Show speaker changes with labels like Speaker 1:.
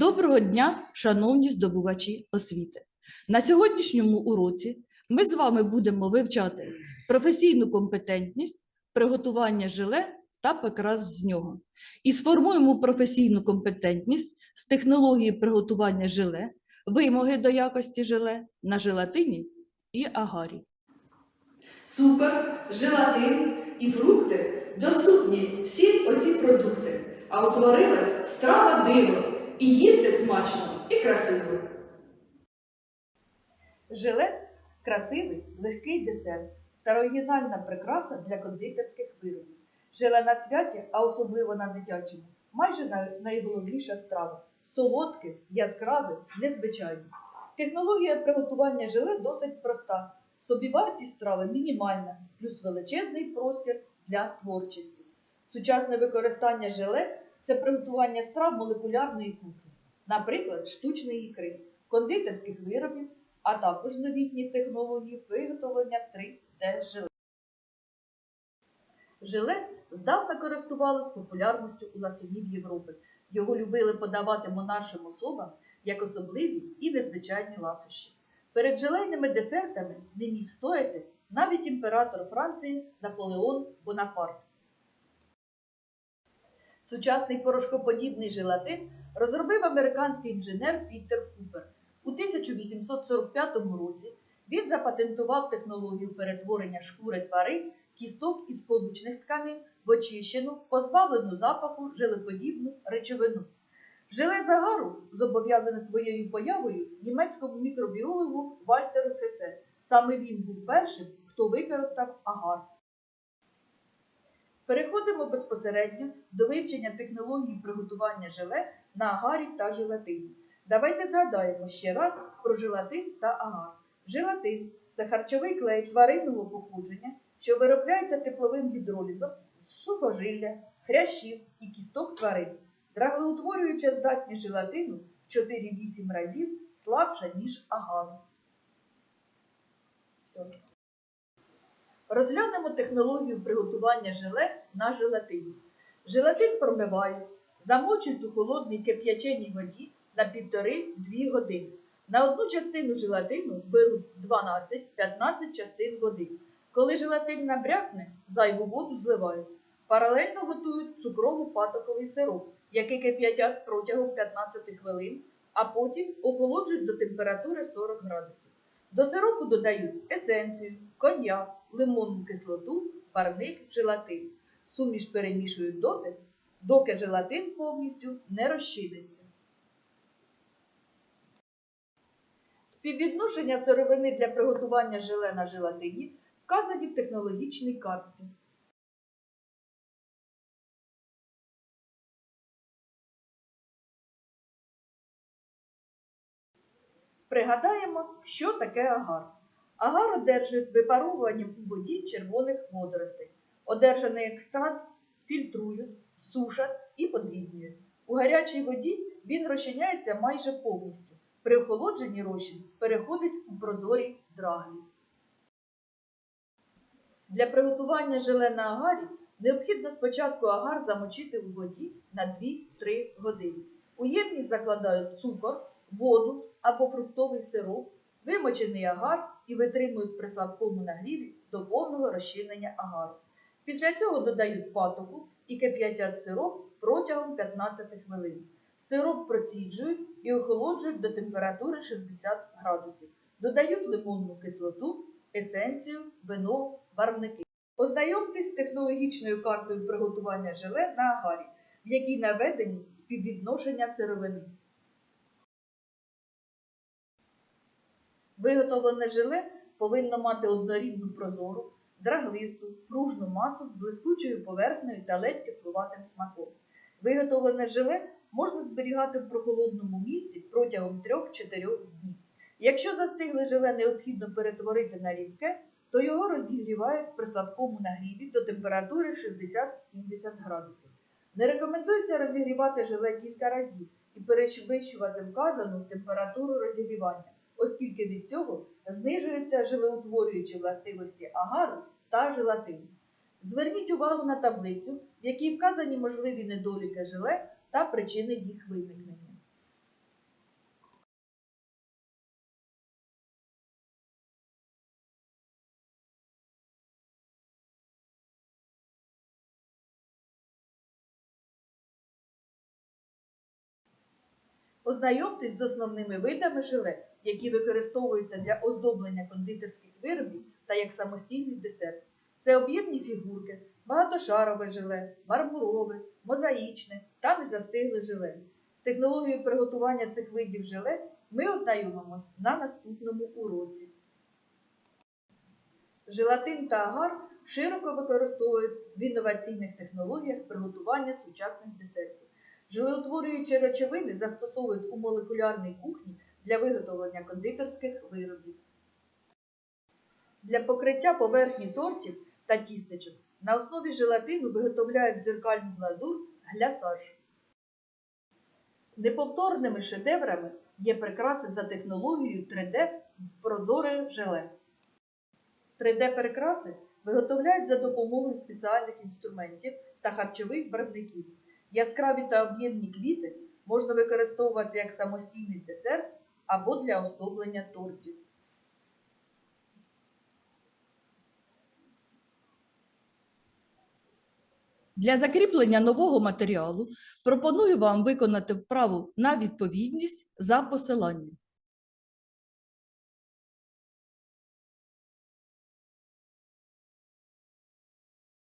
Speaker 1: Доброго дня, шановні здобувачі освіти! На сьогоднішньому уроці ми з вами будемо вивчати професійну компетентність, приготування желе та прикрас з нього. І сформуємо професійну компетентність з технології приготування желе, вимоги до якості желе на желатині і агарі. Цукор, желатин і фрукти доступні всі оці продукти, а утворилась страва диво і їсти смачно і красиво.
Speaker 2: Желе красивий, легкий десерт та оригінальна прикраса для кондитерських виробів. Желе на святі, а особливо на дитячому, майже найголовніша страва. Солодке, яскраве, незвичайне. Технологія приготування желе досить проста. Собівартість страви мінімальна, плюс величезний простір для творчості. Сучасне використання желе це приготування страв молекулярної кухні, наприклад, штучної ікри, кондитерських виробів, а також новітні технології виготовлення 3D желе. Желе здавна користувалось популярністю у ласунів Європи. Його любили подавати монаршим особам як особливі і незвичайні ласощі. Перед желейними десертами не міг стояти навіть імператор Франції Наполеон Бонапарт. Сучасний порошкоподібний желатин розробив американський інженер Пітер Купер. У 1845 році він запатентував технологію перетворення шкури тварин, кісток і сполучних тканин в очищену, позбавлену запаху желеподібну речовину. Желе загару зобов'язане своєю появою німецькому мікробіологу Вальтеру Хесе. Саме він був першим, хто використав агар. Переходимо безпосередньо до вивчення технології приготування желе на агарі та желатині. Давайте згадаємо ще раз про желатин та агар. Желатин це харчовий клей тваринного походження, що виробляється тепловим гідролізом з сухожилля, хрящів і кісток тварин. Драглоутворююча здатність желатину в 4-8 разів слабша, ніж агару. Розглянемо технологію приготування желе на желатині. Желатин промивають, замочують у холодній кип'яченій воді на 1,5-2 години. На одну частину желатину беруть 12-15 частин води. Коли желатин набрякне, зайву воду зливають. Паралельно готують цукрово-патоковий сироп, який кип'ятять протягом 15 хвилин, а потім охолоджують до температури 40 градусів. До сиропу додають есенцію, коньяк, лимонну кислоту, парник, желатин. Суміш перемішують доти, доки желатин повністю не розчиниться. Співвідношення сировини для приготування желе на желатині вказані в технологічній картці. Пригадаємо, що таке агар. Агар одержують випаровуванням у воді червоних водоростей. Одержаний екстракт фільтрують, сушать і подрібнюють. У гарячій воді він розчиняється майже повністю. При охолодженні розчин переходить у прозорі драглі. Для приготування желе на агарі необхідно спочатку агар замочити у воді на 2-3 години. У ємність закладають цукор, воду або фруктовий сироп, вимочений агар і витримують при слабкому нагріві до повного розчинення агару. Після цього додають патоку і кип'ятять сироп протягом 15 хвилин. Сироп проціджують і охолоджують до температури 60 градусів. Додають лимонну кислоту, есенцію, вино, барвники. Ознайомтесь з технологічною картою приготування желе на агарі, в якій наведені співвідношення сировини. Виготовлене желе повинно мати однорідну прозору, драглисту, пружну масу з блискучою поверхнею та ледь кислуватим смаком. Виготовлене желе можна зберігати в прохолодному місці протягом 3-4 днів. Якщо застигле желе необхідно перетворити на рідке, то його розігрівають при слабкому нагріві до температури 60-70 градусів. Не рекомендується розігрівати желе кілька разів і перевищувати вказану температуру розігрівання, оскільки від цього знижуються жилеутворюючі властивості агару та желатину. Зверніть увагу на таблицю, в якій вказані можливі недоліки желе та причини їх виникнення. Ознайомтесь з основними видами желе які використовуються для оздоблення кондитерських виробів та як самостійний десерт. Це об'ємні фігурки, багатошарове желе, мармурове, мозаїчне та незастигле желе. З технологією приготування цих видів желе ми ознайомимось на наступному уроці. Желатин та агар широко використовують в інноваційних технологіях приготування сучасних десертів. Желеутворюючі речовини застосовують у молекулярній кухні для виготовлення кондитерських виробів. Для покриття поверхні тортів та тістечок на основі желатину виготовляють дзеркальну глазур глясаж. Неповторними шедеврами є прикраси за технологією 3D в прозоре желе. 3D-перекраси виготовляють за допомогою спеціальних інструментів та харчових барвників. Яскраві та об'ємні квіти можна використовувати як самостійний десерт або для оздоблення тортів.
Speaker 1: Для закріплення нового матеріалу пропоную вам виконати вправу на відповідність за посиланням.